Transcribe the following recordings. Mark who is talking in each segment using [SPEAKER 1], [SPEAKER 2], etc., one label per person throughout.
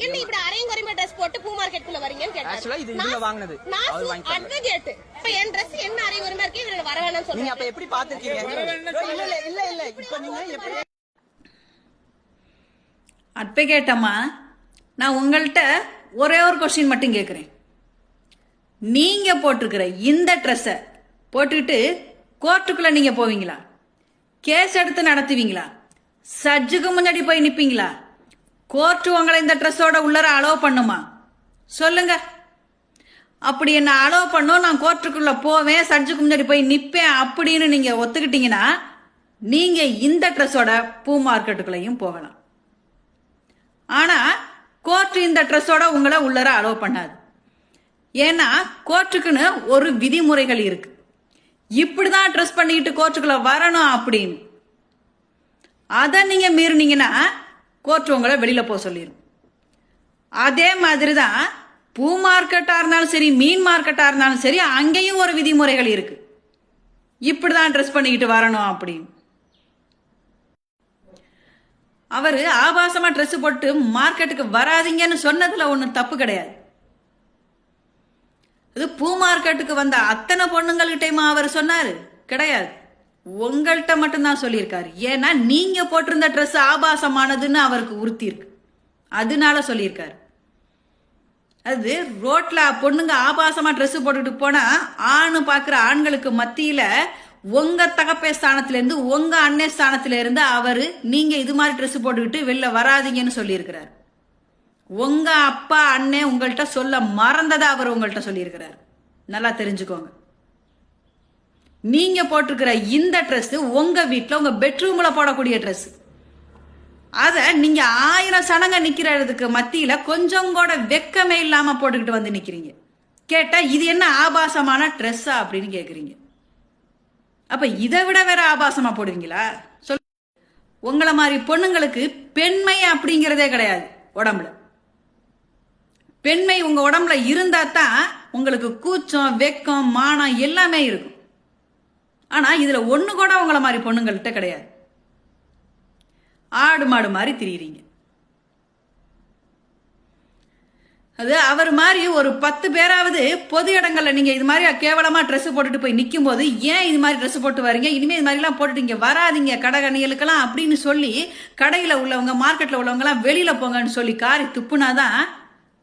[SPEAKER 1] என்ன இப்படி அரையும் குறையுமா ட்ரெஸ் போட்டு பூ மார்க்கெட்டுக்குள்ள வரீங்கன்னு கேட்டாரு
[SPEAKER 2] இது இவங்க வாங்குனது.
[SPEAKER 1] நான். அட்வொகேட் இப்ப என் ட்ரெஸ் என்ன அரையும் குறையுமா இருக்கு இவரு வர வேணாம்னு
[SPEAKER 2] அப்ப எப்படி பாத்துருக்கீங்க இல்ல இல்ல இல்ல இல்ல. இப்ப நீங்க எப்படி
[SPEAKER 3] அட்வொகேட் அம்மா நான் உங்கள்கிட்ட ஒரே ஒரு கொஸ்டின் மட்டும் கேட்குறேன் நீங்க போட்டிருக்கிற இந்த ட்ரெஸ்ஸை போட்டுக்கிட்டு கோர்ட்டுக்குள்ள நீங்க போவீங்களா? கேஸ் எடுத்து நடத்துவீங்களா? சஜ்ஜுக்கு முன்னாடி போய் நிப்பீங்களா? கோர்ட்டு உங்களை இந்த ட்ரெஸ்ஸோட உள்ளர அலோவ் பண்ணுமா? சொல்லுங்க. அப்படி என்ன அலோவ் பண்ணும் நான் கோர்ட்டுக்குள்ள போவேன் சர்ஜுக்கு முன்னாடி போய் நிப்பேன் அப்படின்னு நீங்க ஒத்துக்கிட்டீங்கன்னா நீங்க இந்த ட்ரெஸ்ஸோட பூ மார்க்கெட்டுக்குள்ளேயும் போகலாம். ஆனா கோர்ட்டு இந்த ட்ரெஸ்ஸோட உங்களை உள்ளர அலோவ் பண்ணாது. ஏன்னா கோர்ட்டுக்குன்னு ஒரு விதிமுறைகள் இருக்கு. இப்படிதான் ட்ரெஸ் பண்ணிக்கிட்டு கோர்ட்டுக்குள்ள வரணும் அப்படின்னு. அதை நீங்க மீறினீங்கன்னா கோர்ட் உங்களை வெளியில் போக சொல்லிடும் அதே மாதிரி தான் பூ மார்க்கெட்டாக இருந்தாலும் சரி மீன் மார்க்கெட்டாக இருந்தாலும் சரி அங்கேயும் ஒரு விதிமுறைகள் இருக்கு. இப்படிதான் ட்ரெஸ் பண்ணிக்கிட்டு வரணும் அப்படின்னு. அவர் ஆபாசமாக ட்ரெஸ் போட்டு மார்க்கெட்டுக்கு வராதீங்கன்னு சொன்னதில் ஒன்றும் தப்பு கிடையாது. இது பூ மார்க்கெட்டுக்கு வந்த அத்தனை பொண்ணுங்கள்கிட்டயுமா அவர் சொன்னார்? கிடையாது. உங்கள்கிட்ட மட்டும்தான் சொல்லியிருக்காரு. ஏன்னா நீங்க போட்டிருந்த ட்ரெஸ் ஆபாசமானதுன்னு அவருக்கு உறுத்தி இருக்கு. அதனால சொல்லியிருக்காரு. அது ரோட்ல பொண்ணுங்க ஆபாசமா ட்ரெஸ் போட்டுட்டு போனா ஆணு பாக்குற ஆண்களுக்கு மத்தியில உங்க தகப்பே ஸ்தானத்துல இருந்து உங்க அண்ணே ஸ்தானத்துல இருந்து அவரு நீங்க இது மாதிரி ட்ரெஸ் போட்டுக்கிட்டு வெளில வராதீங்கன்னு சொல்லியிருக்கிறார். உங்க அப்பா அண்ணே உங்கள்கிட்ட சொல்ல மறந்ததை அவர் உங்கள்கிட்ட சொல்லியிருக்கிறார். நல்லா தெரிஞ்சுக்கோங்க. நீங்க போட்டிருக்கிற இந்த ட்ரெஸ் உங்க வீட்டில் உங்க பெட்ரூம்ல போடக்கூடிய ட்ரெஸ் அதை நீங்க ஆயிரம் சனங்க நிக்கிறதுக்கு மத்தியில கொஞ்சம் கூட வெக்கமே இல்லாம போட்டுக்கிட்டு வந்து நிக்கிறீங்க. கேட்டா இது என்ன ஆபாசமான ட்ரெஸ்ஸா அப்படின்னு கேக்குறீங்க. அப்ப இதை விட வேற ஆபாசமா போடுவீங்களா? சொல். உங்களை மாதிரி பொண்ணுங்களுக்கு பெண்மை அப்படிங்கிறதே கிடையாது உடம்புல. பெண்மை உங்க உடம்புல இருந்தா தான் உங்களுக்கு கூச்சம் வெக்கம் மானம் எல்லாமே இருக்கும். ஆனா இதுல ஒண்ணு கூட உங்களை மாதிரி பொண்ணுங்கள்கிட்ட கிடையாது. ஆடு மாடு மாதிரி திரியிறீங்க. அது அவர் மாதிரி ஒரு பத்து பேராவது பொது இடங்களில் நீங்கள் இது மாதிரி கேவலமாக ட்ரெஸ்ஸு போட்டுட்டு போய் நிற்கும் போது ஏன் இது மாதிரி ட்ரெஸ் போட்டு வரீங்க? இனிமேல் இது மாதிரிலாம் போட்டுட்டு இங்க கடை கடகணிகளுக்கெல்லாம் அப்படின்னு சொல்லி கடையில் உள்ளவங்க மார்க்கெட்டில் உள்ளவங்கலாம் வெளியில் போங்கன்னு சொல்லி காரி துப்புனாதான்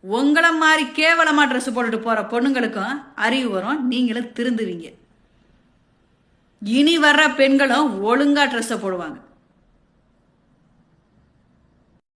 [SPEAKER 3] உங்களை மாதிரி கேவலமாக ட்ரெஸ்ஸு போட்டுட்டு போகிற பொண்ணுங்களுக்கும் அறிவு வரும். நீங்களும் திருந்துவீங்க. இனி வர்ற பெண்களும் ஒழுங்கா ட்ரெஸ்ஸை போடுவாங்க.